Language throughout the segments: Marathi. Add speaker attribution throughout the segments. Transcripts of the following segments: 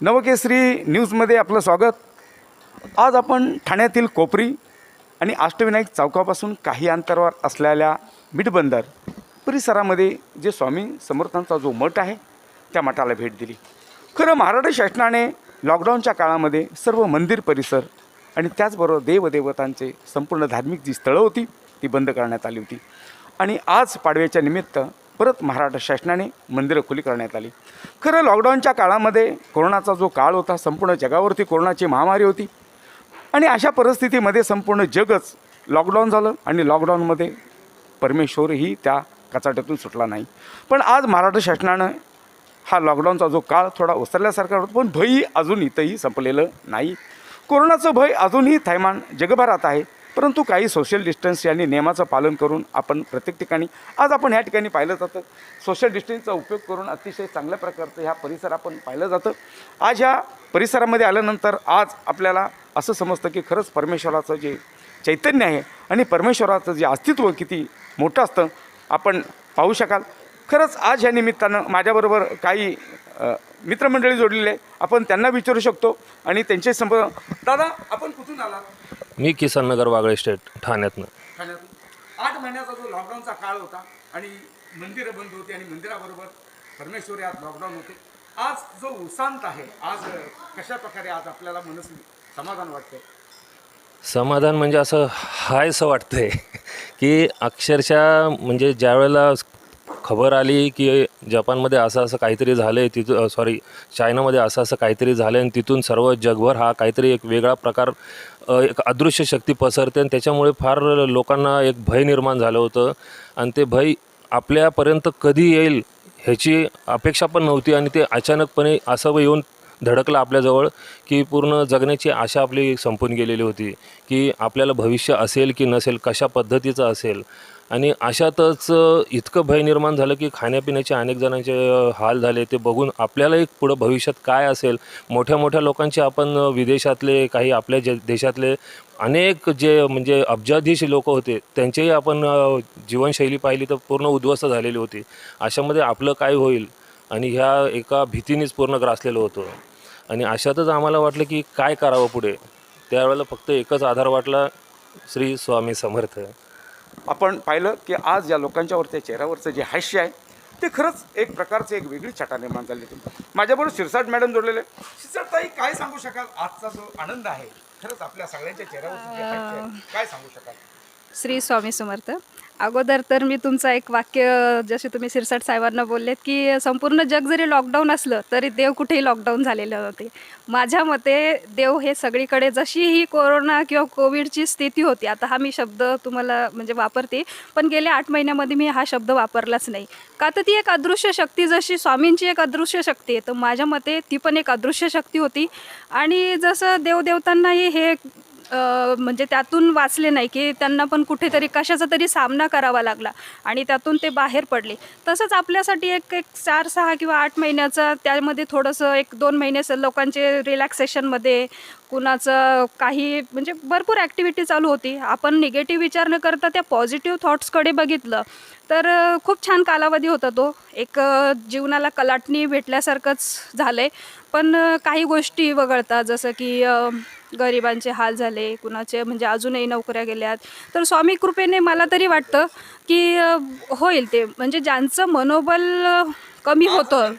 Speaker 1: नवकेसरी न्यूजमध्ये आपलं स्वागत. आज आपण ठाण्यातील कोपरी आणि अष्टविनायक चौकापासून काही अंतरावर असलेल्या मिठबंदर परिसरामध्ये जे स्वामी समर्थांचा जो मठ आहे त्या मठाला भेट दिली. खरं महाराष्ट्र शासनाने लॉकडाऊनच्या काळामध्ये सर्व मंदिर परिसर आणि त्याचबरोबर देवदेवतांचे संपूर्ण धार्मिक जी स्थळं होती ती बंद करण्यात आली होती. आणि आज पाडव्याच्या निमित्त परत महाराष्ट्र शासनाने मंदिरं खुली करण्यात आली. खरं लॉकडाऊनच्या काळामध्ये कोरोनाचा जो काळ होता संपूर्ण जगावरती कोरोनाची महामारी होती. आणि अशा परिस्थितीमध्ये संपूर्ण जगच लॉकडाऊन झालं आणि लॉकडाऊनमध्ये परमेश्वरही त्या कचाट्यातून सुटला नाही. पण आज महाराष्ट्र शासनानं हा लॉकडाऊनचा जो काळ थोडा ओसरल्यासारखा होता पण भयही अजून इथंही संपलेलं नाही. कोरोनाचं भय अजूनही थैमान जगभरात आहे. परंतु काही सोशल डिस्टन्स यांनी नियमाचं पालन करून आपण प्रत्येक ठिकाणी आज आपण ह्या ठिकाणी पाहिलं जातं. सोशल डिस्टन्सचा उपयोग करून अतिशय चांगल्या प्रकारचं ह्या परिसर आपण पाहिलं जातं. आज ह्या परिसरामध्ये आल्यानंतर आज आपल्याला असं समजतं की खरंच परमेश्वराचं जे चैतन्य आहे आणि परमेश्वराचं जे अस्तित्व किती मोठं असतं आपण पाहू शकाल. खरंच आज या निमित्तानं माझ्याबरोबर काही मित्रमंडळी जोडलेले आपण त्यांना विचारू शकतो आणि त्यांचे संप दादा आपण कुठून आलात?
Speaker 2: मी किसन नगर वागळे स्टेट ठाण्यातनं.
Speaker 1: ठाण्यातून आठ महिन्याचा जो लॉकडाऊनचा काळ होता आणि मंदिरं बंद होती आणि मंदिराबरोबर परमेश्वरी आज लॉकडाऊन होते. आज जो उसांत आहे आज कशा प्रकारे आज आपल्याला मनस समाधान वाटतंय?
Speaker 2: समाधान म्हणजे असं हायसं वाटतंय की अक्षरशः म्हणजे ज्या वेळेला खबर आली की जपानमध्ये असं असं काहीतरी झालं आहे तिथं सॉरी चायनामध्ये असं असं काहीतरी झालं आहे आणि तिथून सर्व जगभर हा काहीतरी एक वेगळा प्रकार एक अदृश्य शक्ती पसरते आणि त्याच्यामुळे फार लोकांना एक भय निर्माण झालं होतं. आणि ते भय आपल्यापर्यंत कधी येईल ह्याची अपेक्षा पण नव्हती आणि ते अचानकपणे असं येऊन धडकलं आपल्याजवळ की पूर्ण जगण्याची आशा आपली संपून गेलेली होती की आपल्याला भविष्य असेल की नसेल कशा पद्धतीचं असेल. आणि अशातच इतकं भय निर्माण झालं की खाण्यापिण्याचे अनेक जणांचे हाल झाले. ते बघून आपल्यालाही पुढं भविष्यात काय असेल? मोठ्या मोठ्या लोकांचे आपण विदेशातले काही आपल्या जे देशातले अनेक जे म्हणजे अब्जाधीश लोक होते त्यांचेही आपण जीवनशैली पाहिली तर पूर्ण उद्ध्वस्त झालेली होती. अशामध्ये आपलं काय होईल? आणि ह्या एका भीतीनेच पूर्ण ग्रासलेलं होतं. आणि अशातच आम्हाला वाटलं की काय करावं पुढे? त्यावेळेला फक्त एकच आधार वाटला श्री स्वामी समर्थ.
Speaker 1: आपण पाहिलं की आज या लोकांच्यावरच्या चेहऱ्यावरचं जे हास्य आहे ते खरंच एक प्रकारचं एक वेगळी छटा निर्माण झाली होती माझ्याबरोबर शिरसाट मॅडम जोडलेले शिरसाट ताई काय सांगू शकाल? आजचा जो आनंद आहे खरंच आपल्या सगळ्यांच्या आहे काय सांगू शकाल?
Speaker 3: श्री स्वामी समर्थ. अगोदर तर मी तुमचं एक वाक्य जसे तुम्ही सिरसाट साहेबांना बोललेत की संपूर्ण जग जरी लॉकडाऊन असलं तरी देव कुठेही लॉकडाऊन झालेलं नव्हते. माझ्या मते देव हे सगळीकडे जशी ही कोरोना किंवा कोविडची स्थिती होती आता हा मी शब्द तुम्हाला म्हणजे वापरते पण गेल्या आठ महिन्यामध्ये मी हा शब्द वापरलाच नाही. का तर ती एक अदृश्य शक्ती जशी स्वामींची एक अदृश्य शक्ती आहे तर माझ्या मते ती पण एक अदृश्य शक्ती होती. आणि जसं देवदेवतांनाही हे म्हणजे त्यातून वाचले नाही की त्यांना पण कुठेतरी कशाचा तरी सामना करावा लागला आणि त्यातून ते बाहेर पडले. तसंच आपल्यासाठी एक एक चार सहा किंवा आठ महिन्याचा त्यामध्ये थोडंसं एक दोन महिने लोकांचे रिलॅक्सेशनमध्ये कुणाचं काही म्हणजे भरपूर ॲक्टिव्हिटी चालू होती. आपण निगेटिव्ह विचार न करता त्या पॉझिटिव्ह थॉट्सकडे बघितलं तर खूप छान कालावधी होता तो. एक जीवनाला कलाटणी भेटल्यासारखंच झालं आहे पण काही गोष्टी वगळता जसं की गरिबांचे हाल झाले कुणाचे म्हणजे अजूनही नोकऱ्या गेल्यात. तर स्वामी कृपेने मला तरी वाटतं की होईल ते. म्हणजे ज्यांचं मनोबल कमी होतं.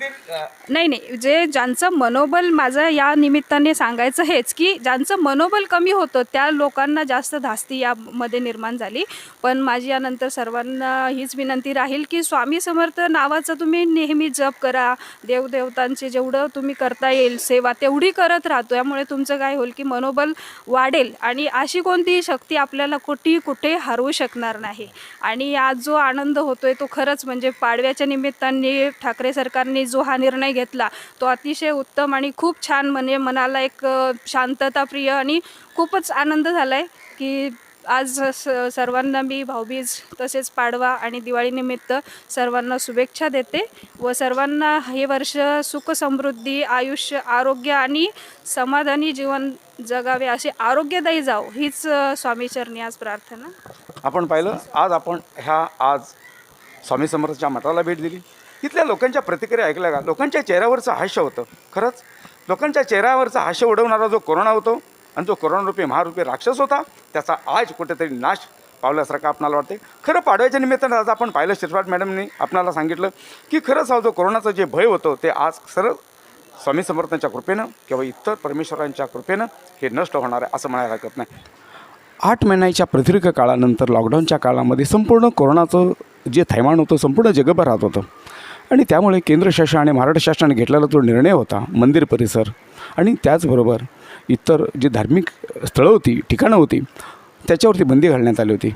Speaker 3: नाही नाही जे ज्यांचं मनोबल माझं या निमित्ताने सांगायचं हेच की ज्यांचं मनोबल कमी होतं त्या लोकांना जास्त धास्ती यामध्ये निर्माण झाली. पण माझी यानंतर सर्वांना हीच विनंती राहील की स्वामी समर्थ नावाचं तुम्ही नेहमी जप करा. देवदेवतांचे जेवढं तुम्ही करता येईल सेवा तेवढी करत राहतो. यामुळे तुमचं काय होईल की मनोबल वाढेल आणि अशी कोणतीही शक्ती आपल्याला कुठेही कुठे हरवू शकणार नाही. आणि आज जो आनंद होतोय तो खरंच म्हणजे पाडव्याच्या निमित्ताने ठाकरे सरकारने जो हा निर्णय घेतला तो अतिशय उत्तम आणि खूप छान म्हणजे मनाला एक शांतताप्रिय आणि खूपच आनंद झाला आहे की आज स सर्वांना मी भाऊबीज तसेच पाडवा आणि दिवाळीनिमित्त सर्वांना शुभेच्छा देते व सर्वांना हे वर्ष सुख समृद्धी आयुष्य आरोग्य आणि समाधानी जीवन जगावे असे आरोग्यदायी जाव हीच स्वामीचरणी आज प्रार्थना.
Speaker 1: आपण पाहिलं आज आपण ह्या आज स्वामी समर्थच्या मठाला भेट दिली. तिथल्या लोकांच्या प्रतिक्रिया ऐकल्या का? लोकांच्या चेहऱ्यावरचं हास्य होतं. खरंच लोकांच्या चेहऱ्यावरचा हास्य उडवणारा जो कोरोना होतो आणि जो कोरोनारूपी महारूपी राक्षस होता त्याचा आज कुठेतरी नाश पावल्यासारखं आपणाला वाटते खरं पाडव्याच्या निमित्तानं आज आपण पाहिलं शिरपाट मॅडमनी आपणाला सांगितलं की खरंच हा जो कोरोनाचं जे भय होतं ते आज सरळ स्वामी समर्थांच्या कृपेनं किंवा इतर परमेश्वरांच्या कृपेनं हे नष्ट होणार आहे असं म्हणायला हरकत नाही. आठ महिन्याच्या प्रदीर्घ काळानंतर लॉकडाऊनच्या काळामध्ये संपूर्ण कोरोनाचं जे थैमान होतं संपूर्ण जगभर राहत होतं. आणि त्यामुळे केंद्र शासन आणि महाराष्ट्र शासनाने घेतलेला जो निर्णय होता मंदिर परिसर आणि त्याचबरोबर इतर जी धार्मिक स्थळं होती ठिकाणं होती त्याच्यावरती बंदी घालण्यात आली होती.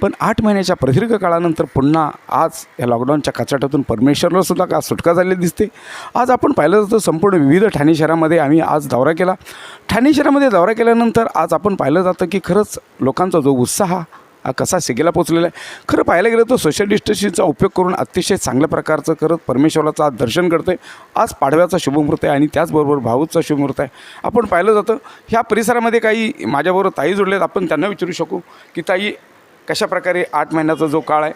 Speaker 1: पण आठ महिन्याच्या प्रदीर्घ काळानंतर पुन्हा आज या लॉकडाऊनच्या कचाट्यातून परमेश्वरला सुद्धा का सुटका झालेली दिसते? आज आपण पाहिलं जातं संपूर्ण विविध ठाणे शहरामध्ये आम्ही आज दौरा केला. ठाणे शहरामध्ये दौरा केल्यानंतर आज आपण पाहिलं जातं की खरंच लोकांचा जो उत्साह हा कसा शिगेला पोचलेला आहे? खरं पाहायला गेलं तर सोशल डिस्टन्सिंगचा उपयोग करून अतिशय चांगल्या प्रकारचं करत परमेश्वराचं आज दर्शन करते आज पाडव्याचा शुभमुहूर्त आहे आणि त्याचबरोबर भाऊचा शुभमुहूर्त आहे. आपण पाहिलं जातं ह्या परिसरामध्ये काही माझ्याबरोबर ताई जोडलेत. आपण त्यांना विचारू शकू की ताई कशा प्रकारे आठ महिन्याचा जो काळ आहे.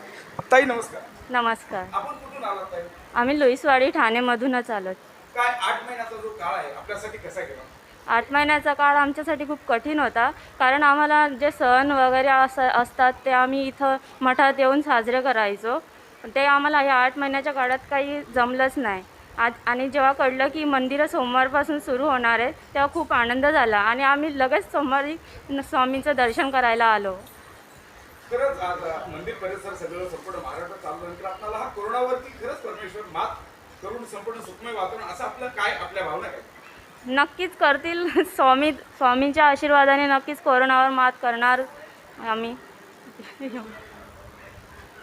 Speaker 1: ताई नमस्कार.
Speaker 4: नमस्कार. आम्ही लुईसवाडी ठाणेमधूनच आलो
Speaker 1: काय आठ महिन्याचा जो काळ आहे आपल्यासाठी कसा गेला?
Speaker 4: आठ महिन्याचा काळ आमच्यासाठी खूप कठीण होता. कारण आम्हाला जे सण वगैरे अस असतात ते आम्ही इथं मठात येऊन साजरे करायचो. ते आम्हाला ह्या आठ महिन्याच्या काळात काही जमलंच नाही. आज आणि जेव्हा कळलं की मंदिरं सोमवारपासून सुरू होणार आहे तेव्हा खूप आनंद झाला आणि आम्ही लगेच सोमवारी स्वामींचं दर्शन करायला आलो.
Speaker 1: खरंच आज मंदिर परिसर सगळं संपूर्ण महाराष्ट्रात चालू नंतर आपल्याला हा कोरोनावरती खरंच परमेश्वर मात करून संपूर्ण सुखमय वातावरण असं आपलं काय आपल्या भावना काय?
Speaker 4: नक्कीच करतील. स्वामी स्वामींच्या आशीर्वादाने नक्कीच कोरोनावर मात करणार आम्ही.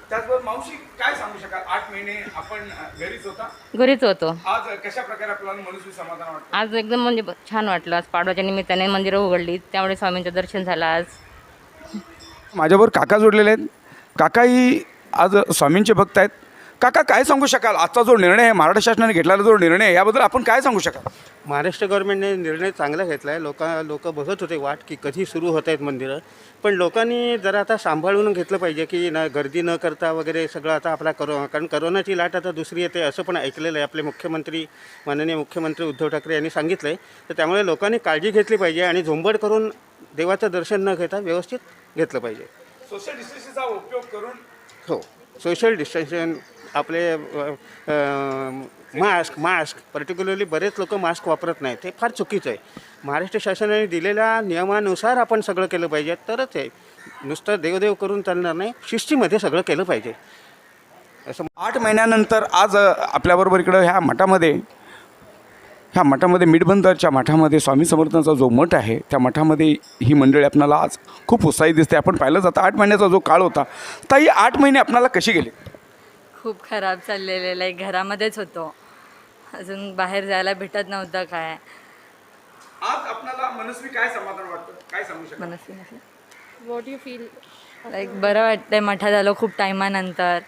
Speaker 1: त्याचबरोबर मावशी काय सांगू शकाल? आठ महिने आपण घरीच होता?
Speaker 5: घरीच होतो.
Speaker 1: आज कशा प्रकारे आपल्याला मनस्वी समाधान वाटतं?
Speaker 5: आज एकदम म्हणजे ब- छान वाटलं. आज पाडव्याच्या निमित्ताने मंदिरं उघडली. त्यामुळे स्वामींचं दर्शन झालं आज.
Speaker 1: माझ्याबरोबर काका जोडलेले आहेत. काकाही आज स्वामींचे भक्त आहेत. काका काय सांगू शकाल? आजचा जो निर्णय आहे महाराष्ट्र शासनाने घेतलेला जो निर्णय आहे याबद्दल आपण काय सांगू शकाल?
Speaker 6: महाराष्ट्र गव्हर्नमेंटने निर्णय चांगला घेतला आहे लोक लोक बघत होते वाट की कधी सुरू होत आहेत मंदिरं. पण लोकांनी जरा आता सांभाळून घेतलं पाहिजे की न गर्दी न करता वगैरे सगळं आता आपला करो कारण करोनाची लाट आता दुसरी येते असं पण ऐकलेलं आहे. आपले मुख्यमंत्री माननीय मुख्यमंत्री उद्धव ठाकरे यांनी सांगितलं आहे तर त्यामुळे लोकांनी काळजी घेतली पाहिजे आणि झोंबड करून देवाचं दर्शन न घेता व्यवस्थित घेतलं पाहिजे.
Speaker 1: सोशल डिस्टन्सिंगचा उपयोग करून
Speaker 6: हो. सोशल डिस्टन्शन आपले मास्क मास्क. पर्टिक्युलरली बरेच लोक मास्क वापरत नाहीत. हे फार चुकीचं आहे. महाराष्ट्र शासनाने दिलेल्या नियमानुसार आपण सगळं केलं पाहिजे. तरच आहे नुसतं देवदेव करून चालणार नाही. शिस्तीमध्ये सगळं केलं पाहिजे. असं
Speaker 1: आठ महिन्यानंतर आज आपल्याबरोबर इकडं ह्या मठामध्ये ह्या मठामध्ये मिठबंदरच्या मठामध्ये स्वामी समर्थांचा जो मठ आहे त्या मठामध्ये ही मंडळी आपणाला आज खूप उत्साही दिसते. आपण पाहिलं जातं आठ महिन्याचा जो काळ होता ताई आठ महिने आपणाला कशी गेले?
Speaker 7: खूप खराब चाललेलं आहे. घरामध्येच होतो. अजून बाहेर जायला भेटत नव्हतं काय.
Speaker 1: आज आपल्याला मनस्वी काय समाधान वाटतं? काय सांगू शकता?
Speaker 7: Manasvi what you feel like बरं वाटतंय मठात आलो खूप टायमानंतर.